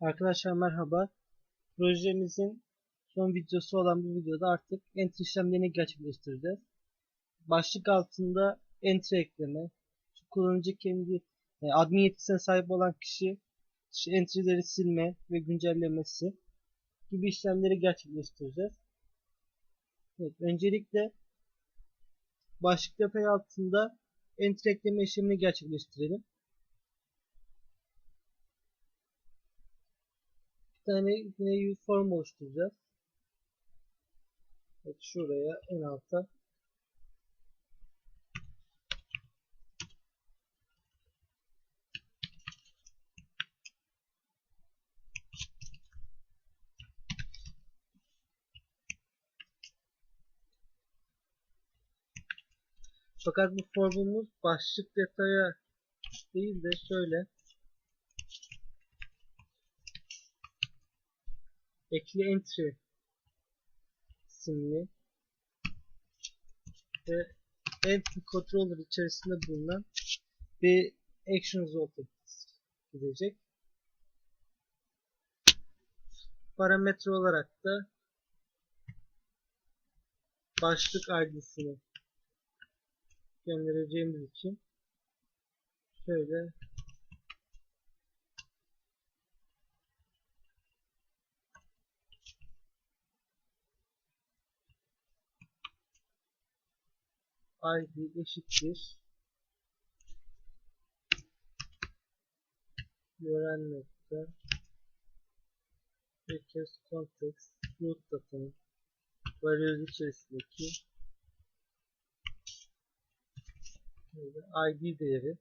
Arkadaşlar merhaba. Projemizin son videosu olan bu videoda artık entry işlemlerini gerçekleştireceğiz. Başlık altında entry ekleme, kullanıcı kendi yani admin yetkisine sahip olan kişi işte entry'leri silme ve güncellemesi gibi işlemleri gerçekleştireceğiz. Evet, öncelikle başlık detay altında entry ekleme işlemini gerçekleştirelim. Tane yine form oluşturacağız. Evet şuraya en alta Fakat bu formumuz başlık detaya değil de şöyle ekli entry isimli ve entry controller içerisinde bulunan bir action result gidecek. Parametre olarak da başlık ID'sini göndereceğimiz için şöyle id eşittir. Gören nokta. Request context root datanın varıyoruz içerisindeki id değeri.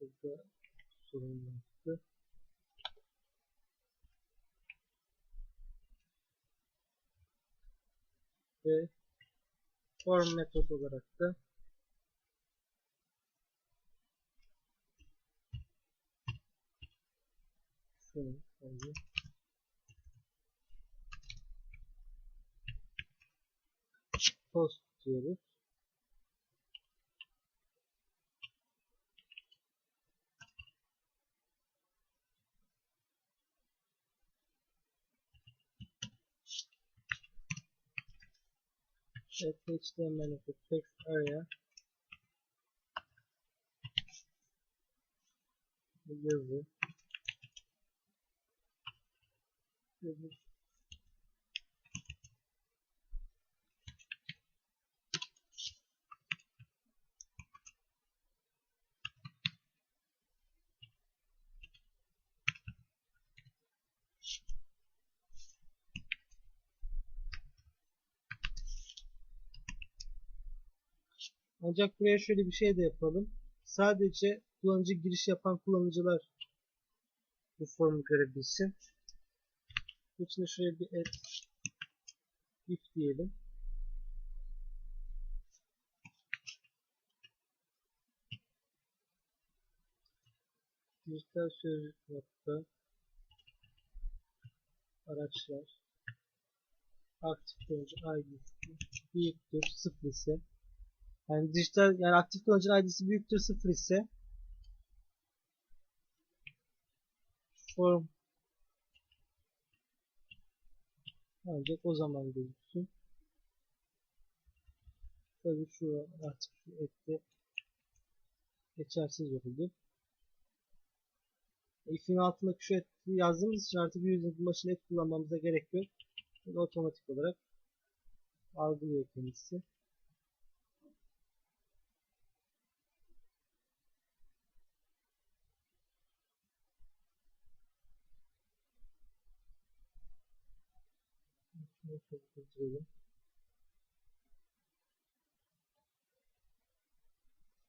Burada sorun yaptı ve form metot olarak da şunu koyayım. post diyoruz. Evet, HTML text area. Yazı yazı Ancak buraya şöyle bir şey de yapalım. Sadece kullanıcı giriş yapan kullanıcılar bu formu görebilsin. Bu için şöyle bir add if diyelim. Dijital sözlük nokta araçlar aktif kullanıcı ID'si büyüktür sıfır ise yani dijital yani aktif kullanıcının ID'si büyüktür sıfır ise form ancak o zaman gözüksün. Tabii şu artık şu etti geçersiz oldu. If'in altındaki şu et yazdığımız için artık user'ın başına et kullanmamıza gerek yok. Şimdi otomatik olarak algılıyor kendisi.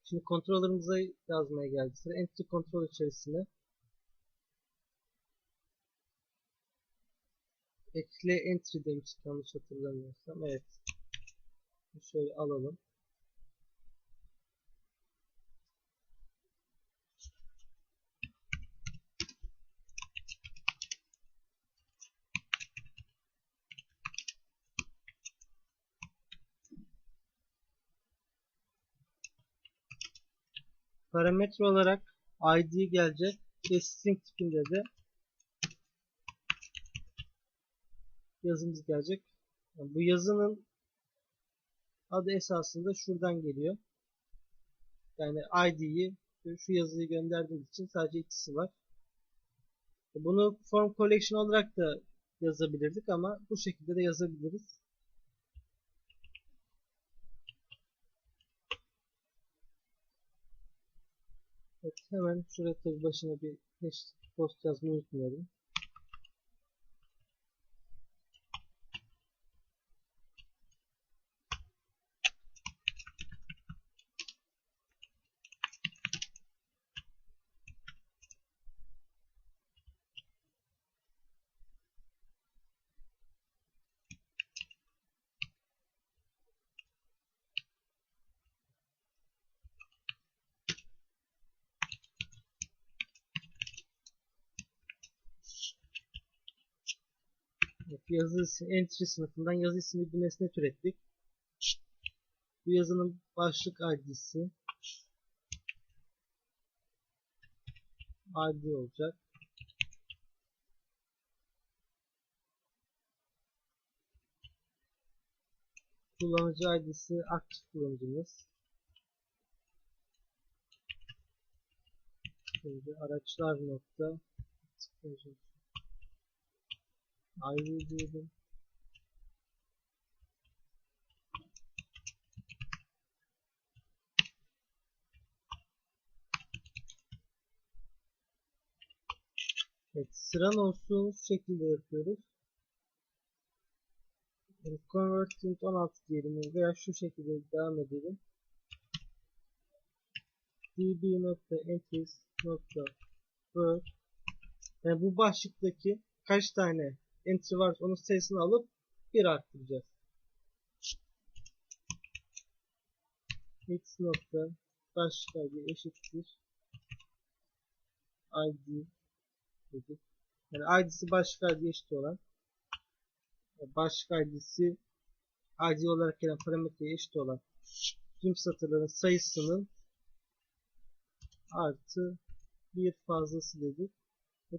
Şimdi controller'ımıza yazmaya geldi sıra. Entity control içerisine ekle entry demiştik yanlış hatırlamıyorsam. Evet. Şöyle alalım. Parametre olarak id gelecek ve string tipinde de yazımız gelecek. Yani bu yazının adı esasında şuradan geliyor. Yani id'yi şu yazıyı gönderdiğimiz için sadece ikisi var. Bunu form collection olarak da yazabilirdik ama bu şekilde de yazabiliriz. Evet, hemen şuraya tabi başına bir post yazmayı unutmayalım. Yazı isim, entry sınıfından yazı isimli bir nesne türettik. Bu yazının başlık id'si id olacak. Kullanıcı id'si aktif kullanıcımız. Şimdi araçlar nokta ID diyelim. Evet, sıran olsun şekilde yapıyoruz. Yani convert int 16 diyelim veya şu şekilde devam edelim. db.entries.word yani bu başlıktaki kaç tane entry varsa onun sayısını alıp bir arttıracağız. x nokta başlık id eşittir id dedik. Yani id'si başlık id eşit olan başlık id'si id olarak gelen parametreye eşit olan tüm satırların sayısının artı bir fazlası dedik.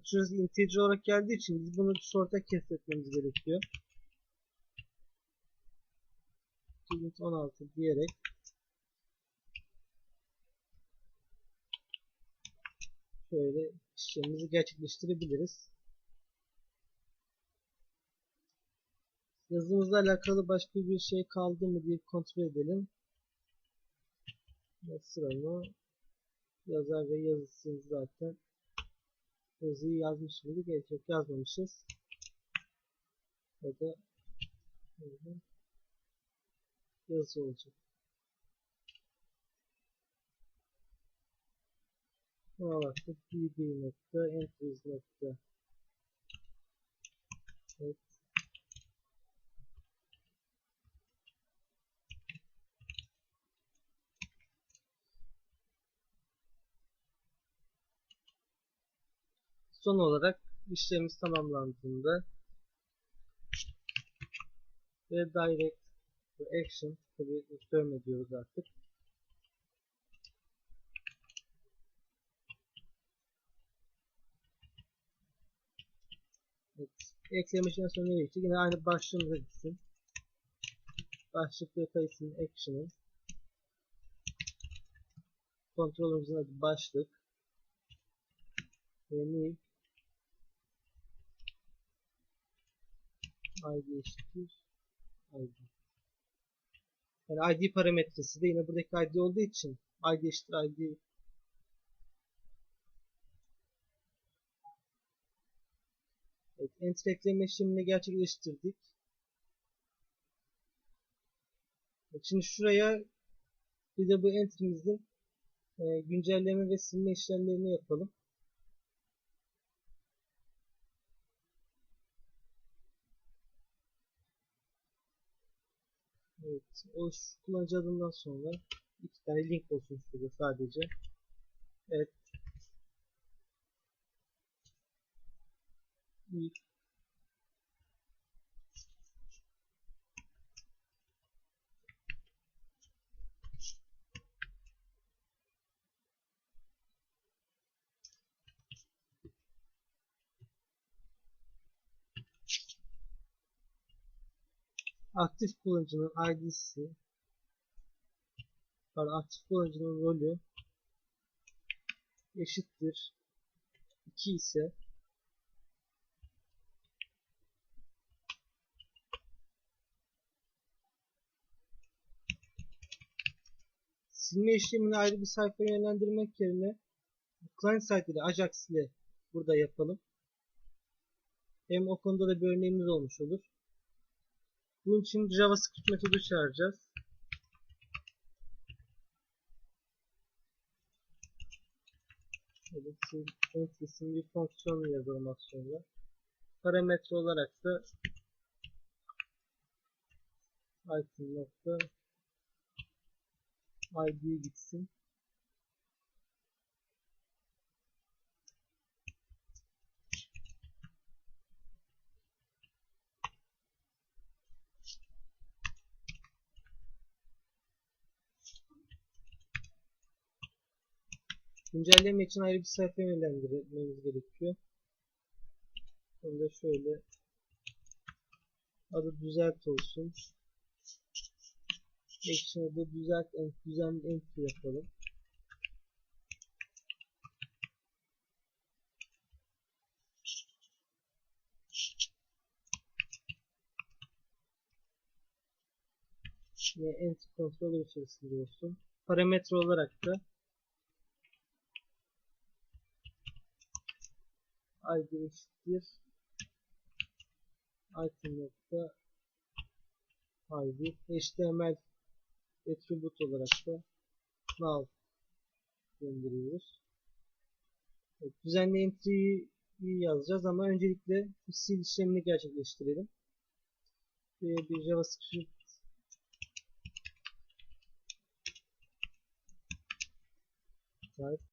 Şurası integer olarak geldiği için biz bunu sorta kesretmemiz gerekiyor. int 16 diyerek şöyle işlemimizi gerçekleştirebiliriz. Yazımızla alakalı başka bir şey kaldı mı diye kontrol edelim. Sıramı yazar ve yazısını zaten yazmış mıydık? Evet yok yazmamışız. O da yazı olacak. Buna baktık. db nokta entries nokta evet. Son olarak işlemimiz tamamlandığında ve direct action tabi return ediyoruz artık. Evet. Ekleme işlemi gidecek? Yine aynı başlığımıza gitsin. Başlık data isim action'ı. Kontrolümüzün adı başlık. Ve new id eşittir id. Yani id parametresi de yine buradaki id olduğu için id eşittir id Evet, enter ekleme işlemini gerçekleştirdik. Evet, şimdi şuraya bir de bu enter'imizin e, güncelleme ve silme işlemlerini yapalım. Evet, o şu kullanıcı adından sonra iki tane link şurada sadece. Evet. İlk aktif kullanıcının ID'si pardon, aktif kullanıcının rolü eşittir 2 ise silme işlemini ayrı bir sayfaya yönlendirmek yerine client side ile Ajax ile burada yapalım. Hem o konuda da bir örneğimiz olmuş olur. Bunun için JavaScript metodu çağıracağız. Evet, entry'sin bir fonksiyonu yazalım az sonra. Parametre olarak da item id gitsin. Güncelleme için ayrı bir sayfa yönlendirmemiz gerekiyor. Onu da şöyle adı düzelt olsun. Action'a da düzelt, düzenli entry yapalım. Ve entry controller içerisinde olsun. Parametre olarak da id eşittir item nokta id html attribute olarak da null gönderiyoruz. Evet, düzenli entry'yi yazacağız ama öncelikle sil işlemini gerçekleştirelim. Ve bir javascript type